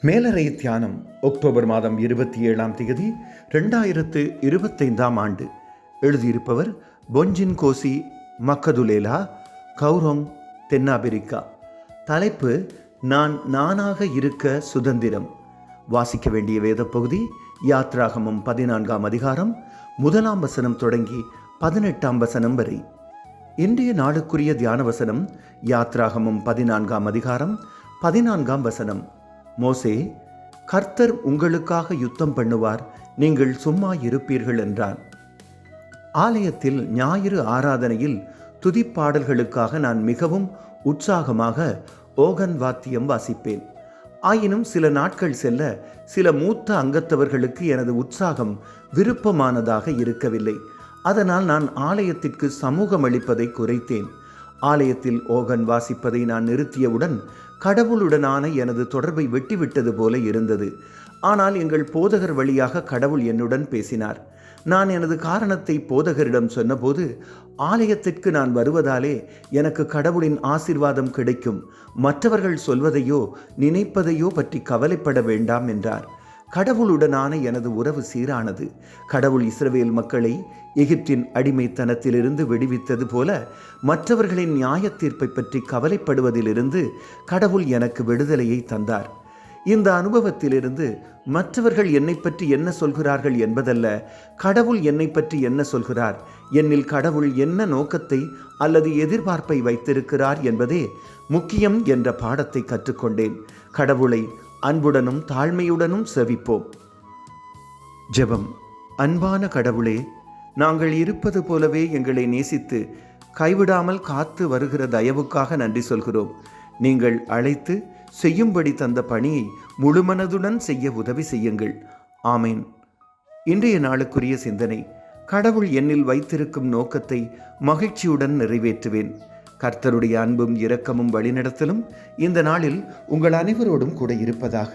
மேலறை தியானம் அக்டோபர் மாதம் இருபத்தி ஏழாம் தேதி ரெண்டாயிரத்து இருபத்தைந்தாம் ஆண்டு. எழுதியிருப்பவர் பொஞ்சின் கோசி மக்கதுலேலா கௌரோங் தென்னாப்பிரிக்கா. தலைப்பு நான் நானாக இருக்க சுதந்திரம். வாசிக்க வேண்டிய வேத பகுதி யாத்ராகமம் பதினான்காம் அதிகாரம் முதலாம் வசனம் தொடங்கி பதினெட்டாம் வசனம் வரை. இன்றைய நாளுக்குரிய தியான வசனம் யாத்ராகமம் பதினான்காம் அதிகாரம் பதினான்காம் வசனம். மோசே கர்த்தர் உங்களுக்காக யுத்தம் பண்ணுவார் நீங்கள் சும்மா இருப்பீர்கள் என்றான். ஆலயத்தில் ஞாயிறு ஆராதனையில் துதிப்பாடல்களுக்காக நான் மிகவும் உற்சாகமாக ஓகன் வாத்தியம் வாசிப்பேன். ஆயினும் சில நாட்கள் செல்ல சில மூத்த அங்கத்தவர்களுக்கு எனது உற்சாகம் விருப்பமானதாக இருக்கவில்லை. அதனால் நான் ஆலயத்திற்கு சமூகம் அளிப்பதை குறைத்தேன். ஆலயத்தில் ஓகன் வாசிப்பதை நான் நிறுத்தியவுடன் கடவுளுடனான எனது தொடர்பை வெட்டிவிட்டது போல இருந்தது. ஆனால் எங்கள் போதகர் வழியாக கடவுள் என்னுடன் பேசினார். நான் எனது காரணத்தை போதகரிடம் சொன்னபோது ஆலயத்திற்கு நான் வருவதாலே எனக்கு கடவுளின் ஆசிர்வாதம் கிடைக்கும். மற்றவர்கள் சொல்வதையோ நினைப்பதையோ பற்றி கவலைப்பட வேண்டாம் என்றார். கடவுளுடனான எனது உறவு சீரானது. கடவுள் இஸ்ரவேல் மக்களை எகிப்தின் அடிமைத்தனத்திலிருந்து விடுவித்தது போல மற்றவர்களின் நியாய தீர்ப்பை பற்றி கவலைப்படுவதிலிருந்து கடவுள் எனக்கு விடுதலையை தந்தார். இந்த அனுபவத்திலிருந்து மற்றவர்கள் என்னை பற்றி என்ன சொல்கிறார்கள் என்பதல்ல கடவுள் என்னை பற்றி என்ன சொல்கிறார் என்னில் கடவுள் என்ன நோக்கத்தை அல்லது எதிர்பார்ப்பை வைத்திருக்கிறார் என்பதே முக்கியம் என்ற பாடத்தை கற்றுக்கொண்டேன். கடவுளை அன்புடனும் தாழ்மையுடனும் செவிப்போம். ஜெபம். அன்பான கடவுளே நாங்கள் இருப்பது போலவே எங்களை நேசித்து கைவிடாமல் காத்து வருகிற தயவுக்காக நன்றி சொல்கிறோம். நீங்கள் அழைத்து செய்யும்படி தந்த பணியை முழுமனதுடன் செய்ய உதவி செய்யுங்கள். ஆமேன். இன்றைய நாளுக்குரிய சிந்தனை கடவுள் என்னில் வைத்திருக்கும் நோக்கத்தை மகிழ்ச்சியுடன் நிறைவேற்றுவேன். கர்த்தருடைய அன்பும் இரக்கமும் வழிநடத்தலும் இந்த நாளில் உங்கள் அனைவரோடும் கூட இருப்பதாக.